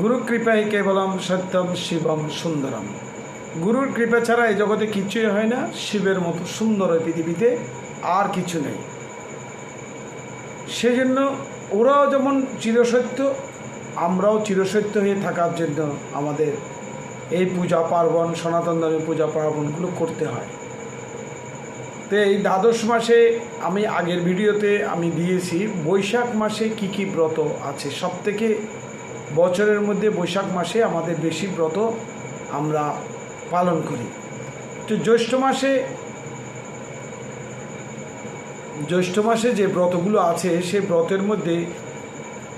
গুরু কৃপায় কেবলম সত্যম শিবম সুন্দরম। গুরুর কৃপা ছাড়া এই জগতে কিছুই হয় না, শিবের মতো সুন্দর এই পৃথিবীতে আর কিছু নেই। সেজন্য ওরাও যেমন চিরসত্য, আমরাও চিরসত্য হয়ে থাকার জন্য আমাদের এই পূজা পার্বণ, সনাতন ধর্মের পূজা পার্বণগুলো করতে হয়। তো এই দ্বাদশ মাসে আমি আগের ভিডিওতে আমি দিয়েছি, বৈশাখ মাসে কি কি ব্রত আছে সব থেকে বছরের মধ্যে বৈশাখ মাসে আমাদের বেশি ব্রত আমরা পালন করি। তো জ্যৈষ্ঠ মাসে জ্যৈষ্ঠ মাসে যে ব্রতগুলো আছে, সেই ব্রতের মধ্যে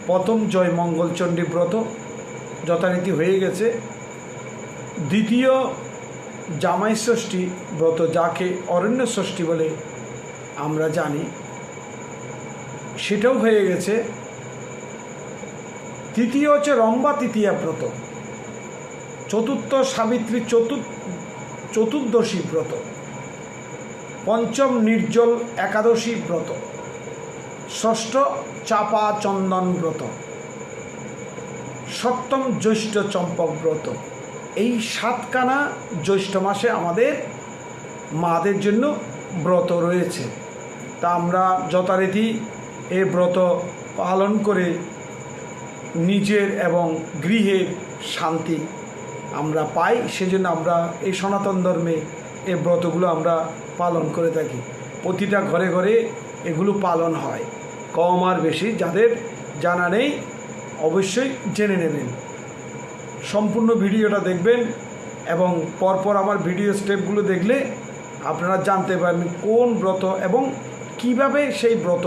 প্রথম জয় মঙ্গলচণ্ডী ব্রত যথারীতি হয়ে গেছে। দ্বিতীয় জামাই ষষ্ঠী ব্রত, যাকে অরণ্য ষষ্ঠী বলে আমরা জানি, সেটাও হয়ে গেছে। তৃতীয় হচ্ছে রম্বা তৃতীয়া ব্রত। চতুর্থ সাবিত্রী চতুর্থ চতুর্দশী ব্রত। পঞ্চম নির্জল একাদশী ব্রত। ষষ্ঠ চাপা চন্দন ব্রত। সপ্তম জ্যৈষ্ঠ চম্পক ব্রত। এই সাতখানা জ্যৈষ্ঠ মাসে আমাদের মাদের জন্য ব্রত রয়েছে। তা আমরা যথারীতি এ ব্রত পালন করে নিজের এবং গৃহের শান্তি আমরা পাই, সেজন্য আমরা এই সনাতন ধর্মে এই ব্রতগুলো আমরা পালন করে থাকি। প্রতিটা ঘরে ঘরে এগুলো পালন হয়, কম আর বেশি, যাদের জানা নেই অবশ্যই জেনে নেবেন। সম্পূর্ণ ভিডিওটা দেখবেন এবং পরপর আমার ভিডিও স্টেপগুলো দেখলে আপনারা জানতে পারবেন কোন ব্রত এবং কীভাবে সেই ব্রত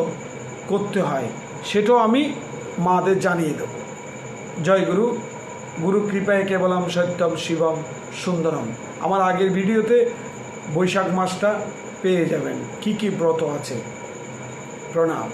করতে হয়, সেটাও আমি মাদের জানিয়ে দেব। জয় গুরু। গুরু কৃপায় কেবলম সত্যম শিবম সুন্দরম। আমার আগের ভিডিওতে বৈশাখ মাসটা পেয়ে যাবেন। কি কি ব্রত আছে? প্রণাম।